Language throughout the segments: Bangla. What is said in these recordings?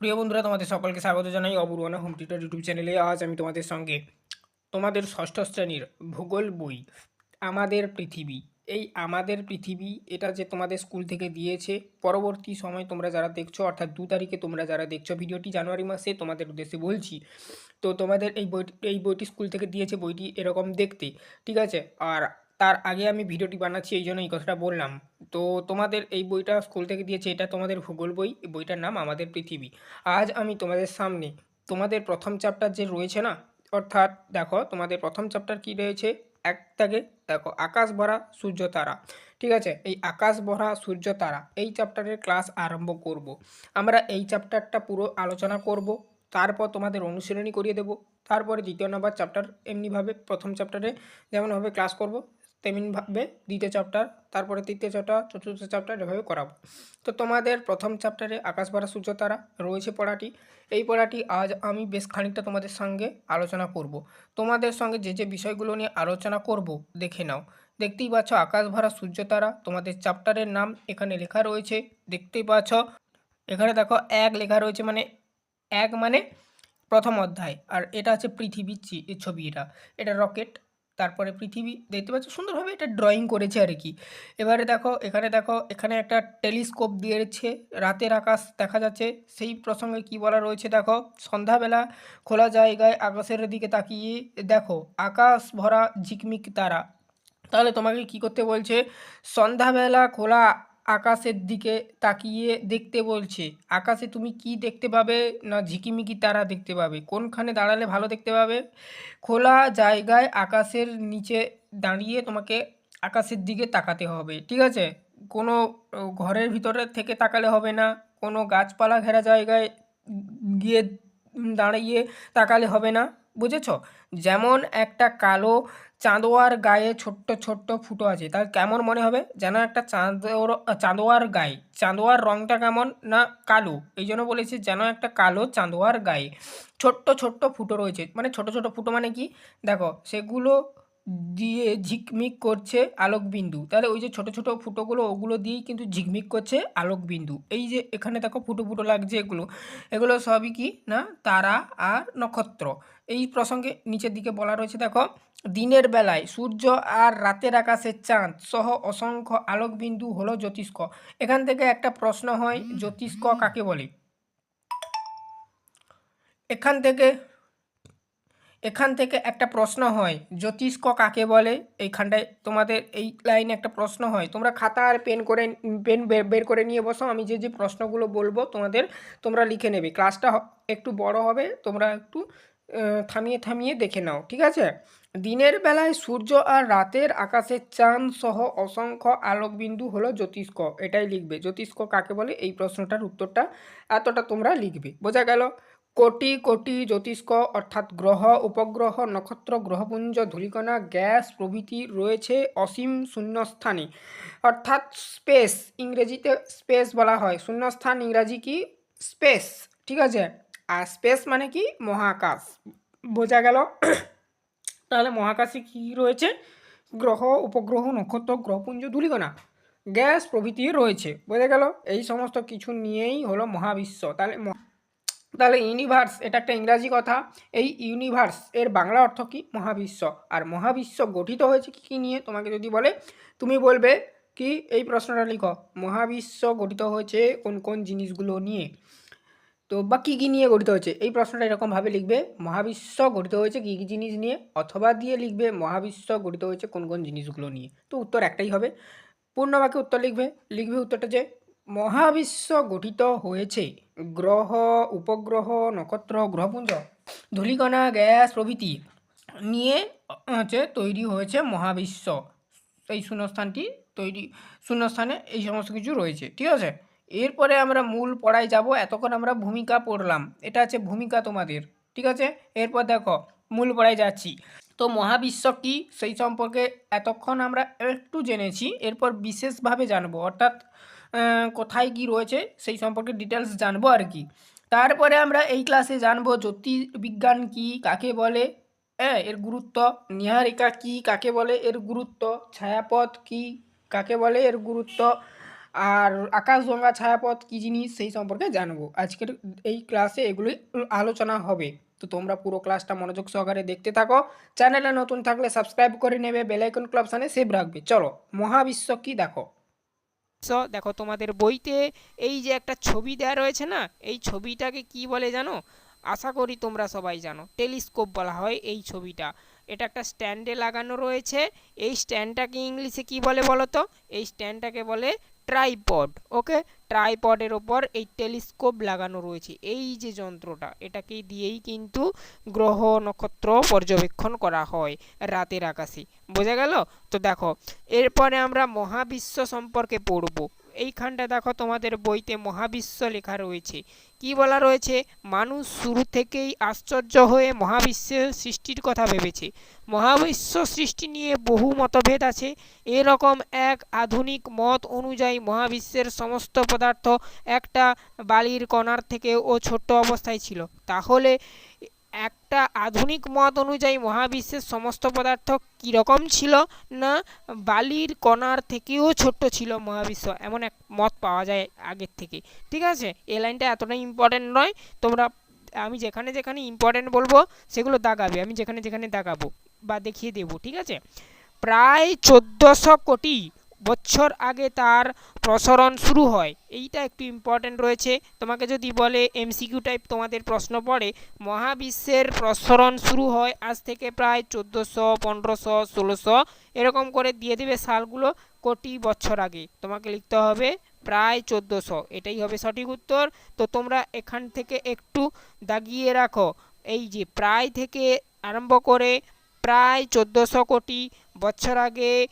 প্রিয় বন্ধুরা, তোমাদের সকলকে স্বাগত জানাই অপূর্বনা হোম টিউটর ইউটিউব চ্যানেলে। আজ আমি তোমাদের সঙ্গে তোমাদের ষষ্ঠ শ্রেণির ভূগোল বই, আমাদের পৃথিবী। এই আমাদের পৃথিবী, এটা যে তোমাদের স্কুল থেকে দিয়েছে, পরবর্তী সময় তোমরা যারা দেখছ, অর্থাৎ দু তারিখে তোমরা যারা দেখছ ভিডিওটি, জানুয়ারি মাসে তোমাদের উদ্দেশ্যে বলছি, তো তোমাদের এই বইটি এই বইটি স্কুল থেকে দিয়েছে বইটি এরকম দেখতে, ঠিক আছে? আর তার আগে আমি ভিডিওটি বানাচ্ছি, এই জন্য এই কথাটা বললাম। তো তোমাদের এই বইটা স্কুল থেকে দিয়েছে, এটা তোমাদের ভূগোল বই বইটার নাম আমাদের পৃথিবী। আজ আমি তোমাদের সামনে তোমাদের প্রথম চ্যাপ্টার যে রয়েছে না, অর্থাৎ দেখো তোমাদের প্রথম চ্যাপ্টার কি রয়েছে? এক থেকে দেখো, আকাশ ভরা সূর্য তারা। ঠিক আছে, এই আকাশ ভরা সূর্য তারা, এই চ্যাপ্টারের ক্লাস আরম্ভ করব। আমরা এই চ্যাপ্টারটা পুরো আলোচনা করব, তারপর তোমাদের অনুশীলনী করিয়ে দেব, তারপরে দ্বিতীয় নম্বর চ্যাপ্টার এমনিভাবে প্রথম চ্যাপ্টারে যেমনভাবে ক্লাস করব তেমনিভাবে দ্বিতীয় চ্যাপ্টার তারপরে তৃতীয় চ্যাপ্টার চতুর্থ চ্যাপ্টার এভাবে করাবো। তো তোমাদের প্রথম চ্যাপ্টারে আকাশ ভরা সূর্য তারা রয়েছে পড়াটি। এই পড়াটি আজ আমি বেশ খানিকটা তোমাদের সঙ্গে আলোচনা করব। তোমাদের সঙ্গে যে যে বিষয়গুলো নিয়ে আলোচনা করব, দেখে নাও। দেখতেই পাচ্ছ আকাশ ভরা সূর্য তারা, তোমাদের চ্যাপ্টারের নাম এখানে লেখা রয়েছে। দেখতেই পাচ্ছ, এখানে দেখো এক লেখা রয়েছে মানে এক মানে প্রথম অধ্যায়, আর এটা হচ্ছে পৃথিবীর ছবি এটা। এটা রকেট তারপরে পৃথিবী, দেখতে পাচ্ছ? সুন্দরভাবে এটা ড্রয়িং করেছে আর কি। এবারে দেখো, এখানে দেখো, এখানে একটা টেলিস্কোপ দিয়েছে, রাতের আকাশ দেখা যাচ্ছে। সেই প্রসঙ্গে কি বলা রয়েছে দেখো? সন্ধ্যাবেলা খোলা জায়গায় আকাশের দিকে তাকিয়ে দেখো, আকাশ ভরা ঝিকমিক তারা। তাহলে তোমাকে কি করতে বলছে? সন্ধ্যাবেলা খোলা আকাশের দিকে তাকিয়ে দেখতে বলছে, আকাশে তুমি কি দেখতে পাবে না ঝিকিমিকি তারা দেখতে পাবে? কোনখানে দাঁড়ালে ভালো দেখতে পাবে? খোলা জায়গায় আকাশের নিচে দাঁড়িয়ে তোমাকে আকাশের দিকে তাকাতে হবে, ঠিক আছে? কোনো ঘরের ভিতরে থেকে তাকালে হবে না, কোনো গাছপালা ঘেরা জায়গায় গিয়ে দাঁড়িয়ে তাকালে হবে না, বুঝেছ? যেমন একটা কালো চাঁদোয়ার গায়ে ছোট্ট ছোট্ট ফুটো আছে। তার কেমন মনে হবে? যেন একটা চাঁদোর, চাঁদোয়ার গায়ে। চাঁদোয়ার রংটা কেমন না কালো? এই জন্য বলেছি যেন একটা কালো চাঁদোয়ার গায়ে। ছোট্ট ছোট্ট ফুটো রয়েছে। মানে ছোট ছোট ফুটো মানে কি? দেখো, সেগুলো দিয়ে ঝিকমিক করছে আলোকবিন্দু। তাহলে ওই যে ছোট ছোট ফুটোগুলো, ওগুলো দিয়েই কিন্তু ঝিকমিক করছে আলোকবিন্দু। এই যে এখানে দেখো ফুটো ফুটো লাগছে এগুলো। এগুলো সবই কি না? তারা আর নক্ষত্র। এই প্রসঙ্গে নিচের দিকে বলা রয়েছে, দেখো, দিনের বেলায় সূর্য আর রাতের আকাশের চাঁদ সহ অসংখ্য আলোকবিন্দু হলো জ্যোতিষ্ক। এখান থেকে একটা প্রশ্ন হয়, জ্যোতিষ্ক কাকে বলে? এখান থেকে এখান থেকে একটা প্রশ্ন হয়, জ্যোতিষ্ক কাকে বলে? এইখানটায় তোমাদের এই লাইনে একটা প্রশ্ন হয়, তোমরা খাতা আর পেন করে, পেন বের- করে নিয়ে বসো, আমি যে যে প্রশ্নগুলো বলব তোমাদের, তোমরা লিখে নেবে। ক্লাসটা একটু বড় হবে, তোমরা একটু থামিয়ে থামিয়ে দেখে নাও, ঠিক আছে? দিনের বেলায় সূর্য আর রাতের আকাশের চাঁদ সহ অসংখ্য আলোকবিন্দু হলো জ্যোতিষ্ক। এটাই লিখবে। জ্যোতিষ্ক কাকে বলে? এই প্রশ্নটার উত্তরটা এতটা তোমরা লিখবে। বোঝা গেল? কোটি কোটি জ্যোতিষ্ক অর্থাৎ গ্রহ, উপগ্রহ, নক্ষত্র, গ্রহপুঞ্জ, ধূলিকণা, গ্যাস প্রভৃতি রয়েছে অসীম শূন্যস্থানে। অর্থাৎ স্পেস, ইংরেজিতে স্পেস বলা হয়। শূন্যস্থান ইংরাজি কি? স্পেস, ঠিক আছে? আর স্পেস মানে কি? মহাকাশ। বোঝা গেল? তাহলে মহাকাশে কী রয়েছে? গ্রহ, উপগ্রহ, নক্ষত্র, গ্রহপুঞ্জ, ধূলিকণা। গ্যাস প্রভৃতি রয়েছে। বোঝা গেল? এই সমস্ত কিছু নিয়েই হলো মহাবিশ্ব। তাহলে তাহলে ইউনিভার্স এটা একটা ইংরাজি কথা, এই ইউনিভার্স এর বাংলা অর্থ কি? মহাবিশ্ব। আর মহাবিশ্ব গঠিত হয়েছে কি, কী নিয়ে? তোমাকে যদি বলে, তুমি বলবে কি, এই প্রশ্নটা লিখো, মহাবিশ্ব গঠিত হয়েছে কোন কোন জিনিসগুলো নিয়ে? তো বা কী কী নিয়ে গঠিত হয়েছে? এই প্রশ্নটা এরকমভাবে লিখবে, মহাবিশ্ব গঠিত হয়েছে কী কী জিনিস নিয়ে? অথবা দিয়ে লিখবে, মহাবিশ্ব গঠিত হয়েছে কোন কোন জিনিসগুলো নিয়ে। তো উত্তর একটাই হবে। পূর্ণ বাক্যে উত্তর লিখবে লিখবে উত্তরটা যে মহাবিশ্ব গঠিত হয়েছে। গ্রহ, উপগ্রহ, নক্ষত্র, গ্রহপুঞ্জ, ধূলিকণা, গ্যাস প্রভৃতি নিয়ে হচ্ছে তৈরি হয়েছে মহাবিশ্ব। এই শূন্যস্থানটি তৈরি, শূন্যস্থানে এই সমস্ত কিছু রয়েছে, ঠিক আছে? এরপরে আমরা মূল পড়ায় যাব, এতক্ষণ আমরা ভূমিকা পড়লাম। এটা আছে ভূমিকা তোমাদের, ঠিক আছে? এরপর দেখো, মূল পড়ায় যাচ্ছি। তো মহাবিশ্ব কি? সেই সম্পর্কে এতক্ষণ আমরা একটু জেনেছি, এরপর বিশেষভাবে জানব। অর্থাৎ কোথায় কি রয়েছে সেই সম্পর্কে ডিটেলস জানব আর কি। তারপরে আমরা এই ক্লাসে জানব জ্যোতির্বিজ্ঞান কি, কাকে বলে হ্যাঁ এর গুরুত্ব নীহারিকা কি, কাকে বলে এর গুরুত্ব, ছায়াপথ কি, কাকে বলে এর গুরুত্ব, আর আকাশগঙ্গা ছায়াপথ কী জিনিস সেই সম্পর্কে জানব। আজকের এই ক্লাসে এগুলি আলোচনা হবে। তো তোমরা পুরো ক্লাসটা মনোযোগ সহকারে দেখতে থাকো। চ্যানেলে নতুন থাকলে সাবস্ক্রাইব করে নেবে বেলাইকন ক্লাবসানে সেভ রাখবে। চলো, মহাবিশ্ব কি দেখো। সো দেখো তোমাদের বইতে এই যে একটা ছবি দেওয়া রয়েছে না, এই ছবিটাকে কি বলে জানো? আশা করি তোমরা সবাই জানো। টেলিস্কোপ বলা হয় এই ছবিটা। এটা একটা স্ট্যান্ডে লাগানো রয়েছে। এই স্ট্যান্ডটাকে ইংলিশে কি বলে বলো তো? এই স্ট্যান্ডটাকে বলে ট্রাইপড, ওকে? ট্রাইপডের ওপর এই টেলিস্কোপ লাগানো রয়েছে। এই যে যন্ত্রটা এটাকে দিয়েই কিন্তু গ্রহ নক্ষত্র পর্যবেক্ষণ করা হয় রাতের আকাশে। বোঝা গেল? তো দেখো, এরপরে আমরা মহাবিশ্ব সম্পর্কে পড়ব। এইখানটা দেখো তোমাদের বইতে মহাবিশ্ব লেখা রয়েছে। কি বলা রয়েছে? মানুষ শুরু থেকেই আশ্চর্য হয়ে মহাবিশ্বের সৃষ্টির কথা ভেবেছে। মহাবিশ্ব সৃষ্টি নিয়ে বহু মতভেদ আছে। এরকম এক আধুনিক মত অনুযায়ী মহাবিশ্বের সমস্ত পদার্থ একটা বালির কণার থেকে ও ছোট্ট অবস্থায় ছিল। তাহলে একটা আধুনিক মত অনুযায়ী মহাবিশ্বের সমস্ত পদার্থ কীরকম ছিল? না, বালির কণার থেকেও ছোট্ট ছিল মহাবিশ্ব, এমন এক মত পাওয়া যায় আগের থেকে। ঠিক আছে? এই লাইনটা এতটাই ইম্পর্টেন্ট নয়। তোমরা, আমি যেখানে যেখানে ইম্পর্টেন্ট বলব, সেগুলো দাগাবে। আমি যেখানে যেখানে দাগাবো বা দেখিয়ে দেবো, ঠিক আছে? প্রায় চোদ্দোশো কোটি বছর আগে তার প্রসারণ শুরু হয়। এইটা একটু ইম্পর্টেন্ট রয়েছে। তোমাকে যদি বলে এমসিকিউ টাইপ তোমাদের প্রশ্ন পড়ে, মহাবিশ্বের প্রসারণ শুরু হয় আজ থেকে প্রায় চোদ্দোশো, পনেরোশো, ষোলোশো, এরকম করে দিয়ে দেবে সালগুলো কোটি বছর আগে। তোমাকে লিখতে হবে প্রায় চোদ্দোশো। এটাই হবে সঠিক উত্তর। তো তোমরা এখান থেকে একটু দাগিয়ে রাখো। এই যে প্রায় থেকে আরম্ভ করে প্রায় চোদ্দোশো কোটি বছর আগে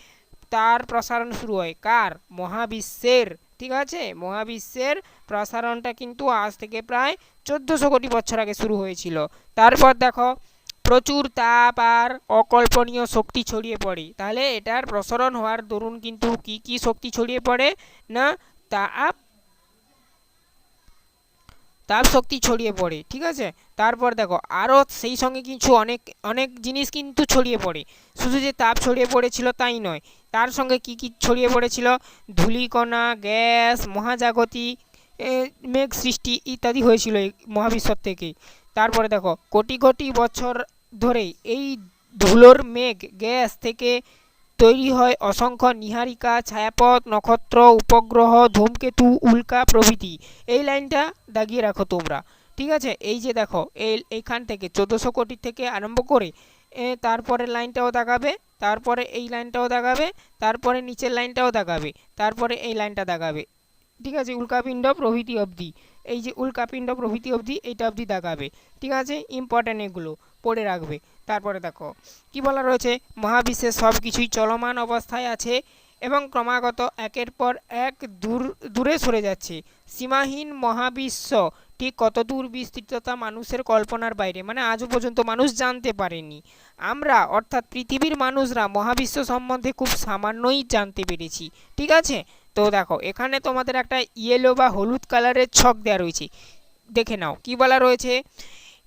তার প্রসারণ শুরু হয়। কার? মহাবিশ্বের। ঠিক আছে? মহাবিশ্বের প্রসারণটা কিন্তু আজ থেকে প্রায় চোদ্দোশো কোটি বছর আগে শুরু হয়েছিল। তারপর দেখো, প্রচুর তাপ আর অকল্পনীয় শক্তি ছড়িয়ে পড়ে। তাহলে এটার প্রসারণ হওয়ার দরুন কিন্তু কি কি শক্তি ছড়িয়ে পড়ে? না, তাপ তাপ শক্তি ছড়িয়ে পড়ে, ঠিক আছে? তারপর দেখো, আরও সেই সঙ্গে কিছু অনেক অনেক জিনিস কিন্তু ছড়িয়ে পড়ে। শুধু যে তাপ ছড়িয়ে পড়েছিল তাই নয়, তার সঙ্গে কি কি ছড়িয়ে পড়েছিল? ধূলিকণা, গ্যাস, মহাজাগতিক মেঘ সৃষ্টি ইত্যাদি হয়েছিল এই মহাবিশ্বর থেকে। তারপরে দেখো, কোটি কোটি বছর ধরে এই ধুলোর মেঘ গ্যাস থেকে তৈরি হয়। অসংখ্য নীহারিকা, ছায়াপথ, নক্ষত্র, উপগ্রহ, ধূমকেতু, উল্কা প্রভৃতি। এই লাইনটা দাগিয়ে রাখো তোমরা। ঠিক আছে? এই যে দেখো, এই এইখান থেকে, চোদ্দোশো কোটি থেকে আরম্ভ করে তারপরে লাইনটাও দাগাবে, তারপরে এই লাইনটাও দাগাবে, তারপরে নিচের লাইনটাও দাগাবে, তারপরে এই লাইনটা দাগাবে। ঠিক আছে? উল্কাপিণ্ড প্রভৃতি অবধি। এই যে উল্কাপিণ্ড প্রভৃতি অবধি এইটা অবধি দাগাবে ঠিক আছে? ইম্পর্ট্যান্ট এগুলো পড়ে রাখবে। তারপরে দেখো, কি বলা রয়েছে? মহাবিশ্বে সব কিছুই চলমান অবস্থায় আছে এবং ক্রমাগত একের পর এক দূর, দূরে সরে যাচ্ছে। সীমাহীন মহাবিশ্ব ঠিক কত দূর বিস্তৃততা মানুষের কল্পনার বাইরে। মানে আজও পর্যন্ত মানুষ জানতে পারেনি। আমরা, অর্থাৎ পৃথিবীর মানুষরা মহাবিশ্ব সম্বন্ধে খুব সামান্যই জানতে পেরেছি। ঠিক আছে? তো দেখো, এখানে তোমাদের একটা ইয়েলো বা হলুদ কালারের ছক দেওয়া রয়েছে। দেখে নাও, কি বলা রয়েছে?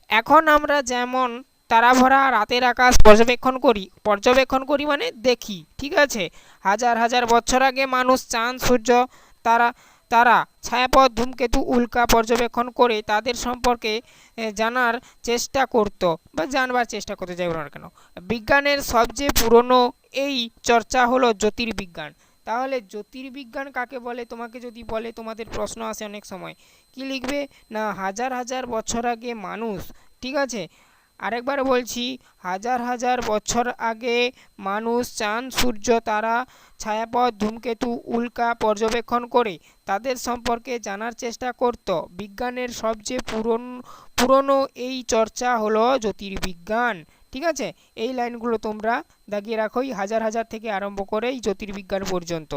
এখন আমরা যেমন তারা ভরা রাতের আকাশ পর্যবেক্ষণ করি পর্যবেক্ষণ করি মানে দেখি, ঠিক আছে? হাজার হাজার বছর আগে মানুষ, চাঁদ, সূর্য, তারা তারা ছায়াপথ, ধূমকেতু, উল্কা পর্যবেক্ষণ করে তাদের সম্পর্কে জানার চেষ্টা করত বা জানবার চেষ্টা করতে, যাই না কেন? বিজ্ঞানের সবচেয়ে পুরনো এই চর্চা হলো জ্যোতির্বিজ্ঞান। তাহলে জ্যোতির্বিজ্ঞান কাকে বলে? তোমাকে যদি বলে, তোমাদের প্রশ্ন আসে অনেক সময়। কি লিখবে? না, হাজার হাজার বছর আগে মানুষ, ঠিক আছে? আরেকবার বলছি, হাজার হাজার বছর আগে মানুষ, চাঁদ, সূর্য, তারা, ছায়াপথ, ধূমকেতু, উল্কা পর্যবেক্ষণ করে তাদের সম্পর্কে জানার চেষ্টা করত। বিজ্ঞানের সবচেয়ে পুরন, পুরনো এই চর্চা হলো জ্যোতির্বিজ্ঞান। ঠিক আছে? এই লাইনগুলো তোমরা দাগিয়ে রাখোই হাজার হাজার থেকে আরম্ভ করে এই জ্যোতির্বিজ্ঞান পর্যন্ত।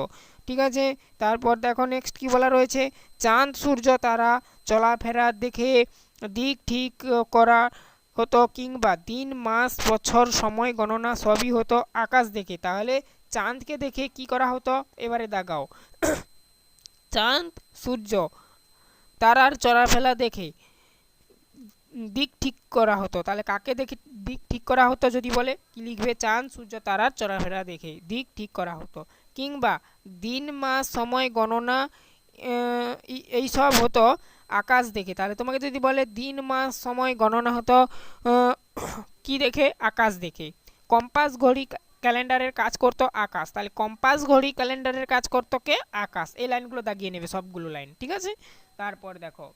ঠিক আছে? তারপর দেখো নেক্সট কি বলা রয়েছে? চাঁদ, সূর্য, তারা, চলাফেরা দেখে দিক ঠিক করা হতো কিংবা দিন, মাস, বছর, সময়, গণনা সবই হতো আকাশ দেখে। তাহলে চাঁদকে দেখে কি করা হতো? এবারে দাগাও। চাঁদ, সূর্য, তারার চলাফেরা দেখে দিক ঠিক করা হতো। তাহলে কাকে দেখে দিক ঠিক করা হতো যদি বলে? কি লিখবে? চাঁদ, সূর্য তারার চলাফেরা দেখে দিক ঠিক করা হতো। কিংবা দিন, মাস, সময়, গণনা এই- এইসব হতো আকাশ দেখে। তাহলে তোমাকে যদি বলে দিন, মাস, সময়, গণনা হতো কি দেখে? আকাশ দেখে। কম্পাস, ঘড়ি ক্যালেন্ডারের কাজ করতো আকাশ। তাহলে কম্পাস, ঘড়ি, ক্যালেন্ডারের কাজ করতো কে? আকাশ। এই লাইনগুলো দাগিয়ে নেবে সবগুলো লাইন। ঠিক আছে? তারপর দেখো।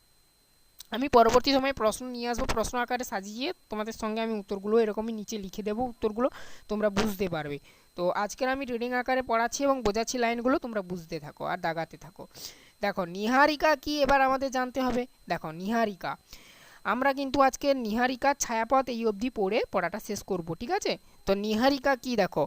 আমি পরবর্তী সময়ে প্রশ্ন নিয়ে আসব। প্রশ্ন আকারে সাজিয়ে তোমাদের সঙ্গে আমি উত্তরগুলো এরকমই নিচে লিখে দেবো। উত্তরগুলো তোমরা বুঝতে পারবে। তো আজকের আমি রিডিং আকারে পড়াচ্ছি এবং বোঝাচ্ছি লাইনগুলো তোমরা বুঝতে থাকো আর দাগাতে থাকো। দেখো, নিহারিকা কি এবার আমাদের জানতে হবে? দেখো, নিহারিকা। আমরা কিন্তু আজকে নিহারিকার ছায়াপথ এই অবধি পড়ে পড়াটা শেষ করব, ঠিক আছে? তো নিহারিকা কি দেখো?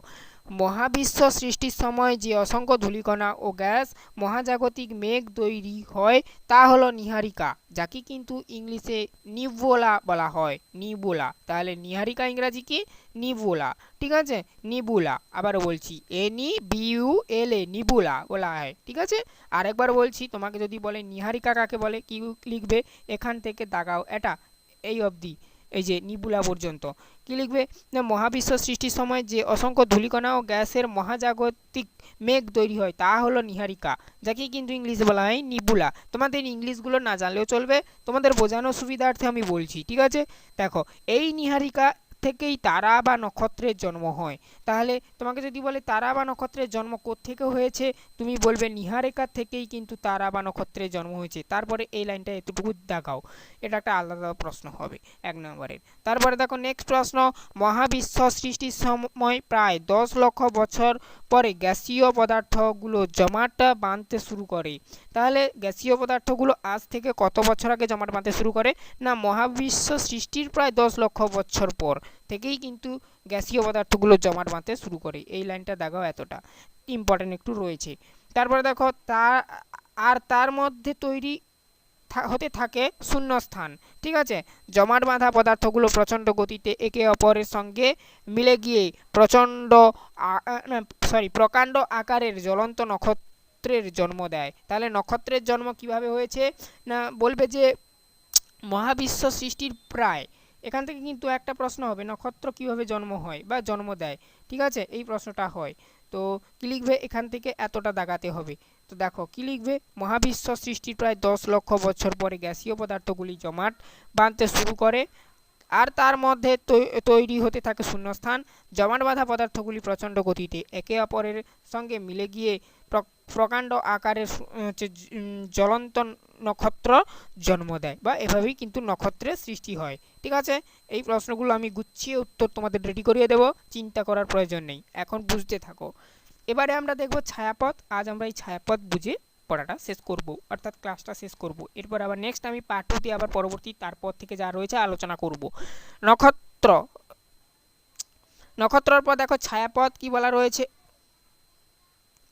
মহাবিশ্ব সৃষ্টির সময় যে অসংখ্য ধূলিকণা ও গ্যাস মহাজাগতিক মেঘ তৈরি হয়, তা হলো নিহারিকা যাকে কিন্তু ইংলিশে নিবোলা বলা হয়, নিবোলা। তাহলে নিহারিকা ইংরাজি কি? নিবোলা। ঠিক আছে? নিবুলা। আবার বলছি এনি বিউ এল এ, নিবুলা বলা হয়। ঠিক আছে? আরেকবার বলছি, তোমাকে যদি বলে নিহারিকা কাকে বলে, কি লিখবে? এখান থেকে দাগাও। এটা, এই অবধি। এই যে নিবুলা পর্যন্ত। কি লিখবে? না, মহাবিশ্ব সৃষ্টির সময় যে অসংখ্য ধূলিকণা ও গ্যাসের মহাজাগতিক মেঘ তৈরি হয়, তা হলো নিহারিকা। যাকে কিন্তু ইংলিশে বলা হয় নিবুলা। তোমাদের ইংলিশগুলো না জানলেও চলবে, তোমাদের বোঝানোর সুবিধার্থে আমি বলছি, ঠিক আছে? দেখো, এই নিহারিকা থেকেই তারা বা নক্ষত্রের জন্ম হয়। তাহলে তোমাকে যদি বলে তারা বা নক্ষত্রের জন্ম থেকে হয়েছে, তুমি বলবে নিহারিকা থেকেই কিন্তু তারা বা নক্ষত্রের জন্ম হয়েছে। তারপরে এই লাইনটা এতটুকু দেখাও। এটা একটা আলাদা প্রশ্ন হবে এক নম্বরের। তারপরে দেখো নেক্সট প্রশ্ন, মহাবিশ্ব সৃষ্টির সময় প্রায় দশ লক্ষ বছর পরে গ্যাসীয় পদার্থগুলো জমাট বাঁধতে শুরু করে। তাহলে গ্যাসীয় পদার্থগুলো আজ থেকে কত বছর আগে জমাট বাঁধতে শুরু করে? না, মহাবিশ্ব সৃষ্টির প্রায় দশ লক্ষ বছর পর থেকেই কিন্তু গ্যাসীয় পদার্থগুলো জমাট বাঁধতে শুরু করে। এই লাইনটা দেখাও এতটা ইম্পর্টেন্ট একটু রয়েছে। তারপরে দেখো তার আর তার মধ্যে তৈরি হতে থাকে শূন্যস্থান, ঠিক আছে? জমাট বাঁধা পদার্থগুলো প্রচণ্ড গতিতে একে অপরের সঙ্গে মিলে গিয়ে প্রচণ্ড সরি প্রকাণ্ড আকারের জ্বলন্ত নক্ষত্রের জন্ম দেয়। তাহলে নক্ষত্রের জন্ম কীভাবে হয়েছে? না, বলবে যে মহাবিশ্ব সৃষ্টির প্রায়। এখান থেকে কিন্তু একটা প্রশ্ন হবে, নক্ষত্র কীভাবে জন্ম হয় বা জন্ম দেয়? ঠিক আছে? এই প্রশ্নটা হয়। তো কি লিখবে? এখান থেকে এতটা দাগাতে হবে। তো দেখো, কি লিখবে? মহাবিশ্ব সৃষ্টির প্রায় দশ লক্ষ বছর পরে গ্যাসীয় পদার্থগুলি জমাট বাঁধতে শুরু করে আর তার মধ্যে তৈরি হতে থাকে শূন্যস্থান। জমাট বাঁধা পদার্থগুলি প্রচণ্ড গতিতে একে অপরের সঙ্গে মিলে গিয়ে প্রকাণ্ড আকারের হচ্ছে জ্বলন্ত নক্ষত্র জন্ম দেয় বা এভাবেই কিন্তু নক্ষত্রের সৃষ্টি হয়। ঠিক আছে? এই প্রশ্নগুলো আমি গুছিয়ে উত্তর তোমাদের রেডি করিয়ে দেব, চিন্তা করার প্রয়োজন নেই। এখন বুঝতে থাকো। এবারে আমরা দেখব ছায়াপথ। আজ আমরা এই ছায়াপথ বুঝে পড়াটা শেষ করব, অর্থাৎ ক্লাসটা শেষ করব। এরপর আবার নেক্সট আমি পার্ট টুতে আবার পরবর্তী তারপর থেকে যা রয়েছে আলোচনা করব। নক্ষত্র। নক্ষত্রর পর দেখো ছায়াপথ কি বলা রয়েছে?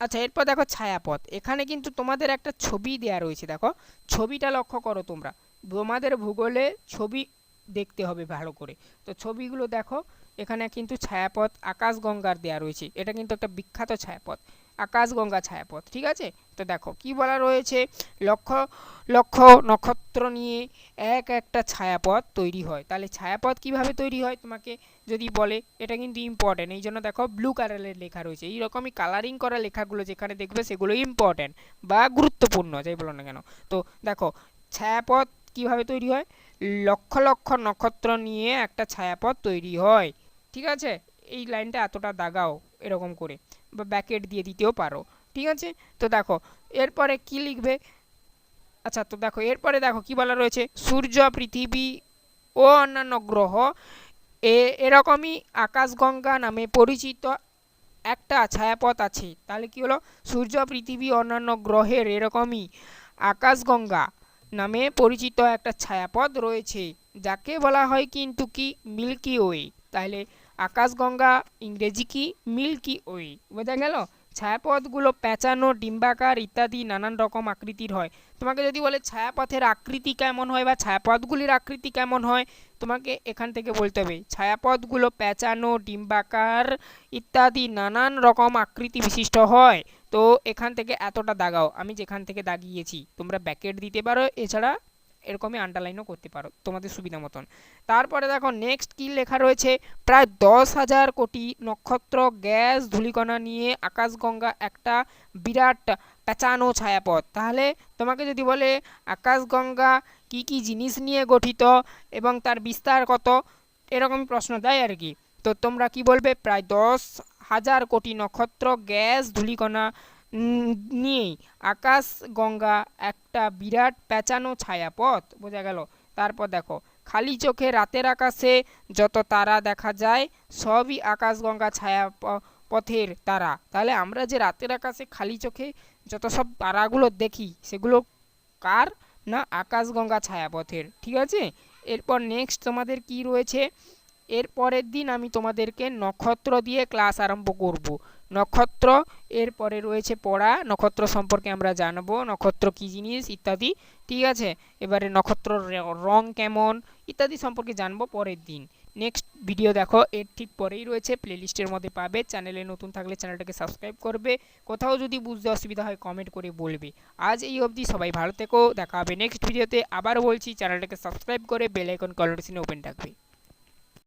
আচ্ছা এরপর দেখো ছায়াপথ। এখানে কিন্তু তোমাদের একটা ছবি দেয়া রয়েছে, দেখো। ছবিটা লক্ষ্য করো তোমরা। তোমাদের ভূগোলে ছবি দেখতে হবে ভালো করে। তো ছবিগুলো দেখো, এখানে কিন্তু ছায়াপথ, আকাশগঙ্গার দেয়া রয়েছে। এটা কিন্তু একটা বিখ্যাত ছায়াপথ। আকাশগঙ্গা ছায়াপথ, ঠিক আছে? তো দেখো, কি বলা রয়েছে? লক্ষ লক্ষ নক্ষত্র নিয়ে এক একটা ছায়াপথ তৈরি হয়। তাহলে ছায়াপথ কীভাবে তৈরি হয়? তোমাকে যদি বলে, এটা কিন্তু ইম্পর্টেন্ট এই জন্য দেখো ব্লু কালারের লেখা রয়েছে। এইরকমই কালারিং করা লেখাগুলো যেখানে দেখবে সেগুলো ইম্পর্টেন্ট বা গুরুত্বপূর্ণ, যাই বলো না কেন। তো দেখো, ছায়াপথ কীভাবে তৈরি হয়? লক্ষ লক্ষ নক্ষত্র নিয়ে একটা ছায়াপথ তৈরি হয়। ঠিক আছে? এই লাইনটা এতটা দাগাও, এরকম করে। বা ব্যাকেট দিয়ে দিতেও পারো, ঠিক আছে? তো দেখো, এরপরে কি লিখবে? আচ্ছা তো দেখো, এরপরে দেখো কি বলা রয়েছে? সূর্য, পৃথিবী ও অন্যান্য গ্রহ এ, এরকমই আকাশগঙ্গা নামে পরিচিত একটা ছায়াপথ আছে। তাহলে কি হলো? সূর্য, পৃথিবী, অন্যান্য গ্রহের এরকমই আকাশগঙ্গা নামে পরিচিত একটা ছায়াপথ রয়েছে, যাকে বলা হয় কিন্তু কি? Milky Way. তাহলে আকাশগঙ্গা ইংরেজি কি মিল্কি ওয়ে বোঝা গেল? ছায়াপথগুলো প্যাঁচানো ডিম্বাকার ইত্যাদি নানান রকম আকৃতির হয়। তোমাকে যদি বলে ছায়াপথের আকৃতি কেমন হয় বা ছায়াপথগুলির আকৃতি কেমন হয়, তোমাকে এখান থেকে বলতে হবে। ছায়াপথগুলো প্যাঁচানো ডিম্বাকার ইত্যাদি নানান রকম আকৃতি বিশিষ্ট হয়। তো এখান থেকে এতটা দাগাও। আমি যেখান থেকে দাগিয়েছি, তোমরা ব্যাকেট দিতে পারো। এছাড়া এরকমই আন্ডারলাইনও করতে পারো, তোমাদের সুবিধা মতন। তারপরে দেখো নেক্সট কি লেখা রয়েছে? প্রায় দশ হাজার কোটি নক্ষত্র গ্যাস ধূলিকণা নিয়ে আকাশগঙ্গা একটা বিরাট পেঁচানো ছায়াপথ। তাহলে তোমাকে যদি বলে আকাশগঙ্গা কি কি জিনিস নিয়ে গঠিত এবং তার বিস্তার কত, এরকম প্রশ্ন দেয় আর কি। তো তোমরা কি বলবে? প্রায় দশ হাজার কোটি নক্ষত্র গ্যাস ধূলিকণা নিয়েই। আকাশগঙ্গা একটা বিরাট পেঁচানো ছায়াপথ, বোঝা গেল। তারপর দেখো, খালি চোখে রাতের আকাশে যত তারা দেখা যায়, সবই আকাশগঙ্গা ছায়া পথের তারা। তাহলে আমরা যে রাতের আকাশে খালি চোখে যত সব তারাগুলো দেখি, সেগুলো কার? না আকাশগঙ্গা ছায়াপথের। ঠিক আছে? এরপর নেক্সট তোমাদের কি রয়েছে? এর পরের দিন আমি তোমাদেরকে নক্ষত্র দিয়ে ক্লাস আরম্ভ করব। নক্ষত্র, এরপরে রয়েছে পড়া, নক্ষত্র সম্পর্কে আমরা জানব, নক্ষত্র কী জিনিস, ইত্যাদি, ঠিক আছে? এবারে নক্ষত্রর রে- কেমন, ইত্যাদি সম্পর্কে জানব পরের দিন। নেক্সট ভিডিও দেখো, এর ঠিক পরেই রয়েছে প্লেলিস্টের মধ্যে পাবে চ্যানেলে নতুন থাকলে চ্যানেলটাকে সাবস্ক্রাইব করবে, কোথাও যদি বুঝতে অসুবিধা হয় কমেন্ট করে বলবে। আজ এই অবধি সবাই ভালো থেকো, দেখা হবে নেক্সট ভিডিওতে আবার বলছি চ্যানেলটাকে সাবস্ক্রাইব করে bell icon call notification open রাখবে